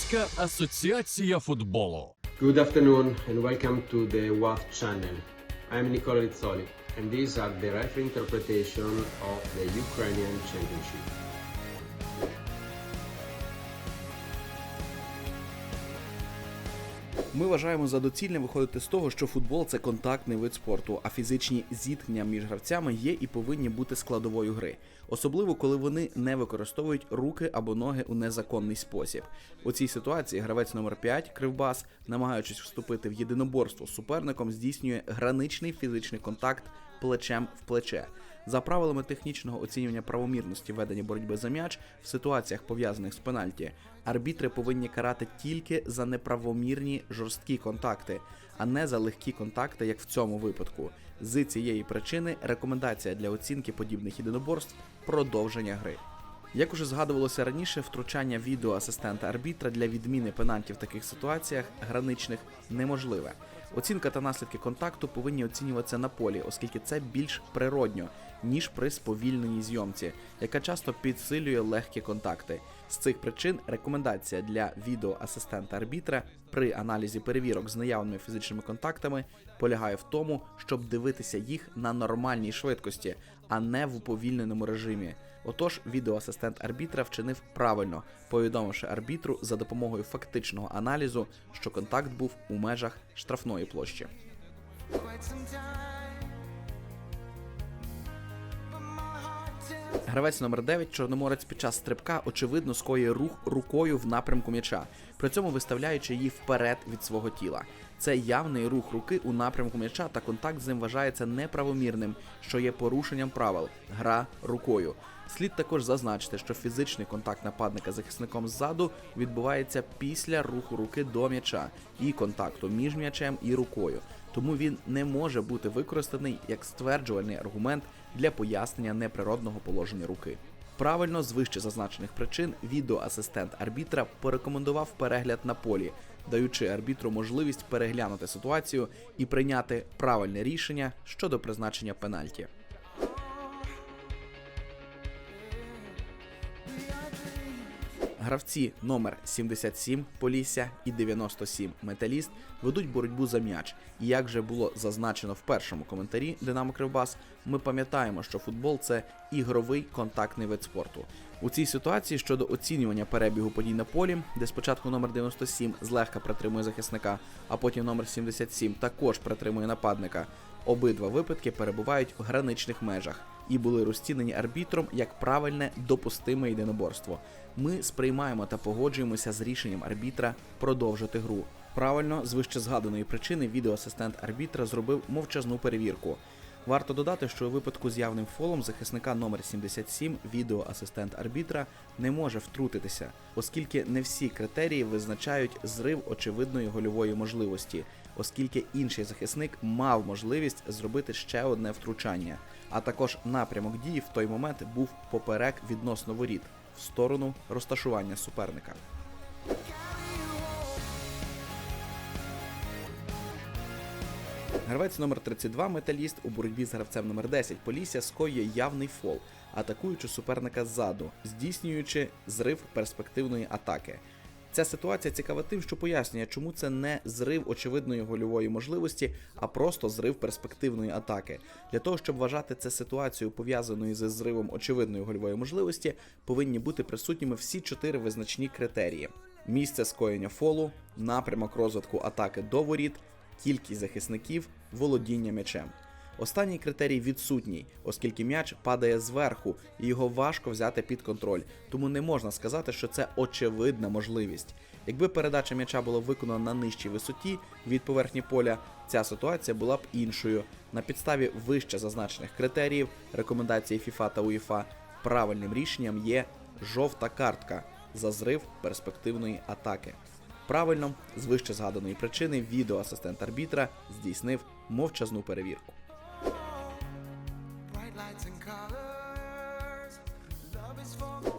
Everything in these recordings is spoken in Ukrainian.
Українська асоціація футболу. Good afternoon and welcome to the WAF channel. I'm Nicola Rizzoli and these are the referee interpretation of the Ukrainian Championship. Ми вважаємо за доцільне виходити з того, що футбол це контактний вид спорту, а фізичні зіткнення між гравцями є і повинні бути складовою гри, особливо коли вони не використовують руки або ноги у незаконний спосіб. У цій ситуації гравець номер 5 Кривбас, намагаючись вступити в єдиноборство з суперником, здійснює граничний фізичний контакт плечем в плече. За правилами технічного оцінювання правомірності ведення боротьби за м'яч в ситуаціях пов'язаних з пенальті, арбітри повинні карати тільки за неправомірні жорсткі контакти, а не за легкі контакти, як в цьому випадку. З цієї причини рекомендація для оцінки подібних єдиноборств продовження гри. Як уже згадувалося раніше, втручання відеоасистента арбітра для відміни пенальті в таких ситуаціях граничних неможливе. Оцінка та наслідки контакту повинні оцінюватися на полі, оскільки це більш природньо, ніж при сповільненій зйомці, яка часто підсилює легкі контакти. З цих причин рекомендація для відеоасистента арбітра при аналізі перевірок з наявними фізичними контактами полягає в тому, щоб дивитися їх на нормальній швидкості, а не в уповільненому режимі. Отож, відеоасистент арбітра вчинив правильно, повідомивши арбітру за допомогою фактичного аналізу, що контакт був у межах штрафної площі. Гравець номер 9 Чорноморець під час стрибка очевидно скоює рух рукою в напрямку м'яча, при цьому виставляючи її вперед від свого тіла. Це явний рух руки у напрямку м'яча та контакт з ним вважається неправомірним, що є порушенням правил гра рукою. Слід також зазначити, що фізичний контакт нападника з захисником ззаду відбувається після руху руки до м'яча і контакту між м'ячем і рукою. Тому він не може бути використаний як стверджувальний аргумент для пояснення неприродного положення руки. Правильно, з вище зазначених причин, відеоасистент арбітра порекомендував перегляд на полі, даючи арбітру можливість переглянути ситуацію і прийняти правильне рішення щодо призначення пенальті. Гравці номер 77 Полісся і 97 Металіст ведуть боротьбу за м'яч. І як же було зазначено в першому коментарі Динамо Кривбас, ми пам'ятаємо, що футбол це ігровий контактний вид спорту. У цій ситуації щодо оцінювання перебігу подій на полі, де спочатку номер 97 злегка притримує захисника, а потім номер 77 також притримує нападника. Обидва випадки перебувають в граничних межах і були розцінені арбітром як правильне допустиме єдиноборство. Ми сприймаємо та погоджуємося з рішенням арбітра продовжити гру. Правильно, з вище згаданої причини відеоасистент арбітра зробив мовчазну перевірку. Варто додати, що у випадку з явним фолом захисника номер 77 відеоасистент арбітра не може втрутитися, оскільки не всі критерії визначають зрив очевидної гольової можливості, оскільки інший захисник мав можливість зробити ще одне втручання. А також напрямок дії в той момент був поперек відносно воріт в сторону розташування суперника. Гравець номер 32 металіст у боротьбі з гравцем номер 10 Полісся скоює явний фол, атакуючи суперника ззаду, здійснюючи зрив перспективної атаки. Ця ситуація цікава тим, що пояснює, чому це не зрив очевидної гольової можливості, а просто зрив перспективної атаки. Для того, щоб вважати це ситуацією пов'язаною зі зривом очевидної гольової можливості, повинні бути присутніми всі чотири визначні критерії: місце скоєння фолу, напрямок розвитку атаки до воріт, кількість захисників, володіння м'ячем. Останній критерій відсутній, оскільки м'яч падає зверху і його важко взяти під контроль, тому не можна сказати, що це очевидна можливість. Якби передача м'яча була виконана на нижчій висоті від поверхні поля, ця ситуація була б іншою. На підставі вище зазначених критеріїв, рекомендацій FIFA та UEFA, правильним рішенням є жовта картка за зрив перспективної атаки. Правильно, з вище згаданої причини, відеоасистент арбітра здійснив мовчазну перевірку.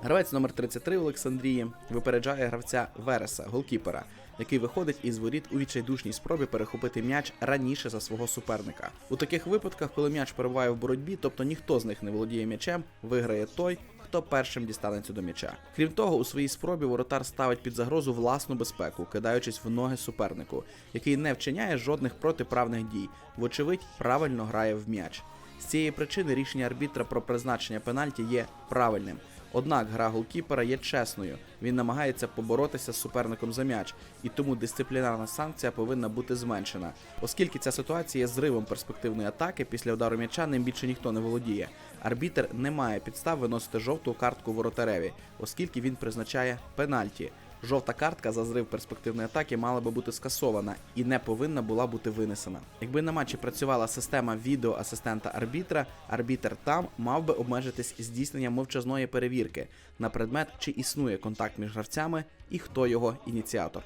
Гравець номер 33 Олександрії випереджає гравця Вереса, голкіпера, який виходить із воріт у відчайдушній спробі перехопити м'яч раніше за свого суперника. У таких випадках, коли м'яч перебуває в боротьбі, тобто ніхто з них не володіє м'ячем, виграє той, хто першим дістанеться до м'яча. Крім того, у своїй спробі воротар ставить під загрозу власну безпеку, кидаючись в ноги супернику, який не вчиняє жодних протиправних дій, вочевидь, правильно грає в м'яч. З цієї причини рішення арбітра про призначення пенальті є правильним. Однак гра голкіпера є чесною. Він намагається поборотися з суперником за м'яч, і тому дисциплінарна санкція повинна бути зменшена. Оскільки ця ситуація є зривом перспективної атаки, після удару м'яча ним більше ніхто не володіє. Арбітер не має підстав виносити жовту картку воротареві, оскільки він призначає пенальті. Жовта картка за зрив перспективної атаки мала би бути скасована і не повинна була бути винесена. Якби на матчі працювала система відеоасистента арбітра, арбітер там мав би обмежитись здійсненням мовчазної перевірки на предмет, чи існує контакт між гравцями і хто його ініціатор.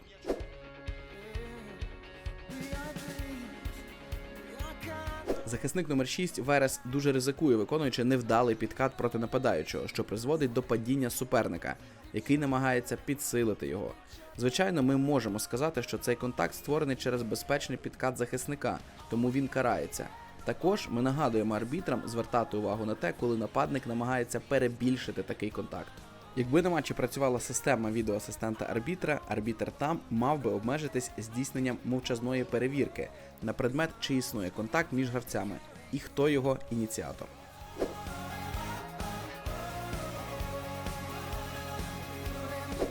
Захисник номер 6 Верес дуже ризикує, виконуючи невдалий підкат проти нападаючого, що призводить до падіння суперника, який намагається підсилити його. Звичайно, ми можемо сказати, що цей контакт створений через безпечний підкат захисника, тому він карається. Також ми нагадуємо арбітрам звертати увагу на те, коли нападник намагається перебільшити такий контакт. Якби на матчі працювала система відеоасистента арбітра, арбітр там мав би обмежитись здійсненням мовчазної перевірки на предмет, чи існує контакт між гравцями і хто його ініціатор.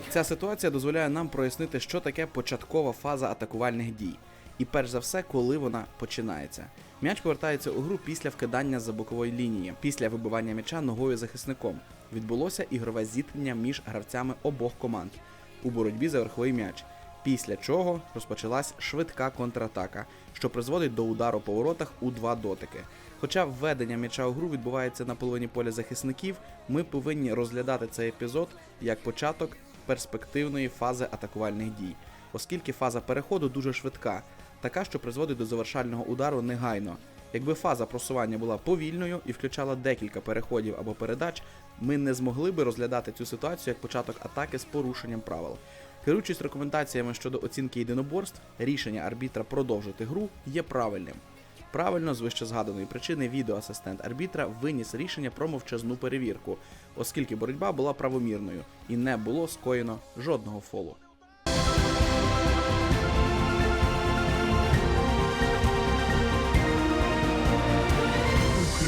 Ця ситуація дозволяє нам прояснити, що таке початкова фаза атакувальних дій, і перш за все, коли вона починається. М'яч повертається у гру після вкидання за бокової лінії, після вибивання м'яча ногою захисником. Відбулося ігрове зіткнення між гравцями обох команд у боротьбі за верховий м'яч. Після чого розпочалась швидка контратака, що призводить до удару по воротах у два дотики. Хоча введення м'яча у гру відбувається на половині поля захисників, ми повинні розглядати цей епізод як початок перспективної фази атакувальних дій, оскільки фаза переходу дуже швидка, така, що призводить до завершального удару негайно. Якби фаза просування була повільною і включала декілька переходів або передач, ми не змогли би розглядати цю ситуацію як початок атаки з порушенням правил. Керуючись рекомендаціями щодо оцінки єдиноборств, рішення арбітра продовжити гру є правильним. Правильно, з вищезгаданої причини, відеоасистент арбітра виніс рішення про мовчазну перевірку, оскільки боротьба була правомірною і не було скоєно жодного фолу.